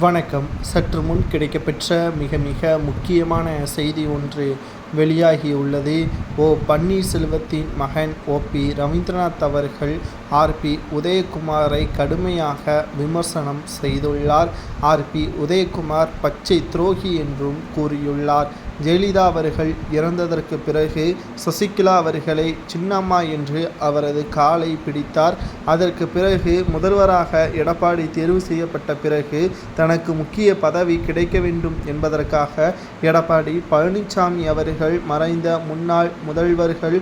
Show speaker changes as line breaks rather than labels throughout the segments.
வணக்கம். சற்று முன் கிடைக்கப்பெற்ற மிக மிக முக்கியமான செய்தி ஒன்று வெளியாகியுள்ளது ஓ பன்னீர்செல்வத்தின் மகன் ஓபி ரவீந்திரநாத் அவர்கள் ஆர்பி உதயகுமாரை கடுமையாக விமர்சனம் செய்துள்ளார். ஆர்பி உதயகுமார் பச்சை துரோகி என்றும் கூறியுள்ளார். ஜெயலலிதா அவர்கள் இறந்ததற்கு பிறகு சசிகலா அவர்களை சின்னம்மா என்று அவரது காலை பிடித்தார். அதற்கு பிறகு முதல்வராக எடப்பாடி தேர்வு செய்யப்பட்ட பிறகு தனக்கு முக்கிய பதவி கிடைக்க வேண்டும் என்பதற்காக எடப்பாடி பழனிசாமி அவர்கள் மறைந்த முன்னாள் முதல்வர்கள்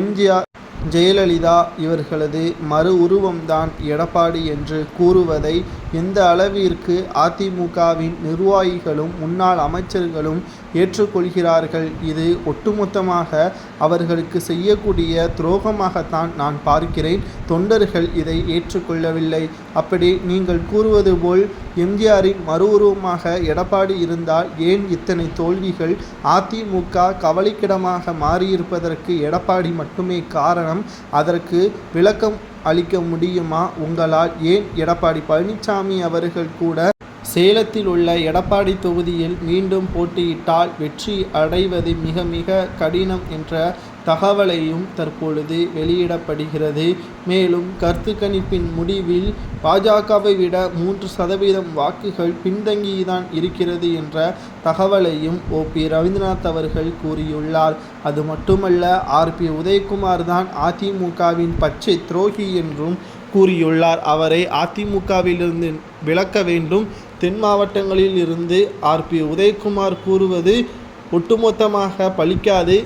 எம்ஜிஆர் ஜெயலலிதா இவர்களது மறு உருவம்தான் எடப்பாடி என்று கூறுவதை எந்த அளவிற்கு அதிமுகவின் நிர்வாகிகளும் முன்னாள் அமைச்சர்களும் ஏற்றுக்கொள்கிறார்கள் இது ஒட்டுமொத்தமாக அவர்களுக்கு செய்யக்கூடிய துரோகமாகத்தான் நான் பார்க்கிறேன். தொண்டர்கள் இதை ஏற்றுக்கொள்ளவில்லை. அப்படி நீங்கள் கூறுவது போல் எம்ஜிஆரின் மறு உருவமாக எடப்பாடி இருந்தால் ஏன் இத்தனை தோல்விகள் அதிமுக கவலைக்கிடமாக மாறியிருப்பதற்கு எடப்பாடி மட்டுமே காரணம்? அதற்கு விளக்கம் அளிக்க முடியுமா? உங்களால் ஏன் எடப்பாடி பழனிசாமி அவர்கள் கூட சேலத்தில் உள்ள எடப்பாடி தொகுதியில் மீண்டும் போட்டியிட்டால் வெற்றி அடைவது மிக மிக கடினம் என்ற தகவலையும் தற்பொழுது வெளியிடப்படுகிறது. மேலும் கருத்து கணிப்பின் முடிவில் பாஜகவை விட மூன்று சதவீதம் வாக்குகள் பின்தங்கிதான் இருக்கிறது என்ற தகவலையும் ஓ பி ரவீந்திரநாத் அவர்கள் கூறியுள்ளார். அது மட்டுமல்ல ஆர்பி உதயகுமார் தான் அதிமுகவின் பச்சை துரோகி என்றும் கூறியுள்ளார். அவரை அதிமுகவிலிருந்து விலக்க வேண்டும் தென் மாவட்டங்களில் இருந்து ஆர்பி உதயகுமார் கூறுவது ஒட்டுமொத்தமாக பலிக்காது.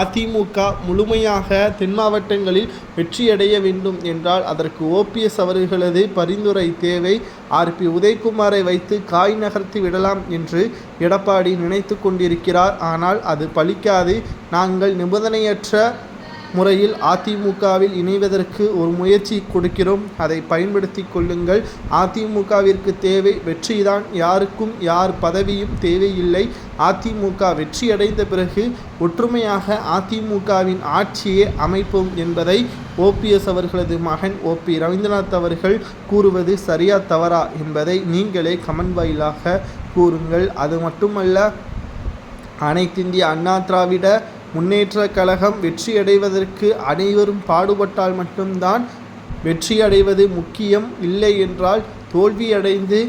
அதிமுக முழுமையாக தென் மாவட்டங்களில் வெற்றியடைய வேண்டும் என்றால் அதற்கு ஓபிஎஸ் அவர்களது பரிந்துரை தேவை. ஆர்பி உதயகுமாரை வைத்து காய் நகர்த்தி விடலாம் என்று எடப்பாடி நினைத்து கொண்டிருக்கிறார். ஆனால் அது பலிக்காது. நாங்கள் நிபந்தனையற்ற முறையில் அதிமுகவில் இணைவதற்கு ஒரு முயற்சி கொடுக்கிறோம். அதை பயன்படுத்தி கொள்ளுங்கள். அதிமுகவிற்கு தேவை வெற்றிதான். யாருக்கும் யார் பதவியும் தேவையில்லை. அதிமுக வெற்றியடைந்த பிறகு ஒற்றுமையாக அதிமுகவின் ஆட்சியை அமைப்போம் என்பதை ஓபிஎஸ் அவர்களது மகன் ஓ. பி. ரவீந்திரநாத் அவர்கள் கூறுவது சரியா தவறா என்பதை நீங்களே கமெண்ட் வாயிலாக கூறுங்கள். அது மட்டுமல்ல அனைத்திந்திய அண்ணா திராவிட முன்னேற்ற கழகம் வெற்றியடைவதற்கு அனைவரும் பாடுபட்டால் மட்டும்தான் வெற்றியடைவது முக்கியம் இல்லை என்றால் தோல்வியடைந்து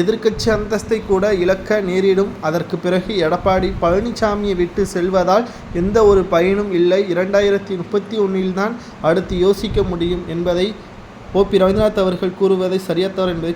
எதிர்க்கட்சி அந்தஸ்தை கூட இழக்க நேரிடும். அதற்கு பிறகு எடப்பாடி பழனிசாமியை விட்டு செல்வதால் எந்த ஒரு பயனும் இல்லை. இரண்டாயிரத்தி முப்பத்தி ஒன்றில்தான் அடுத்து யோசிக்க முடியும் என்பதை ஓ பி ரவீந்திரநாத் அவர்கள் கூறுவதை சரியத்தவர் என்பதை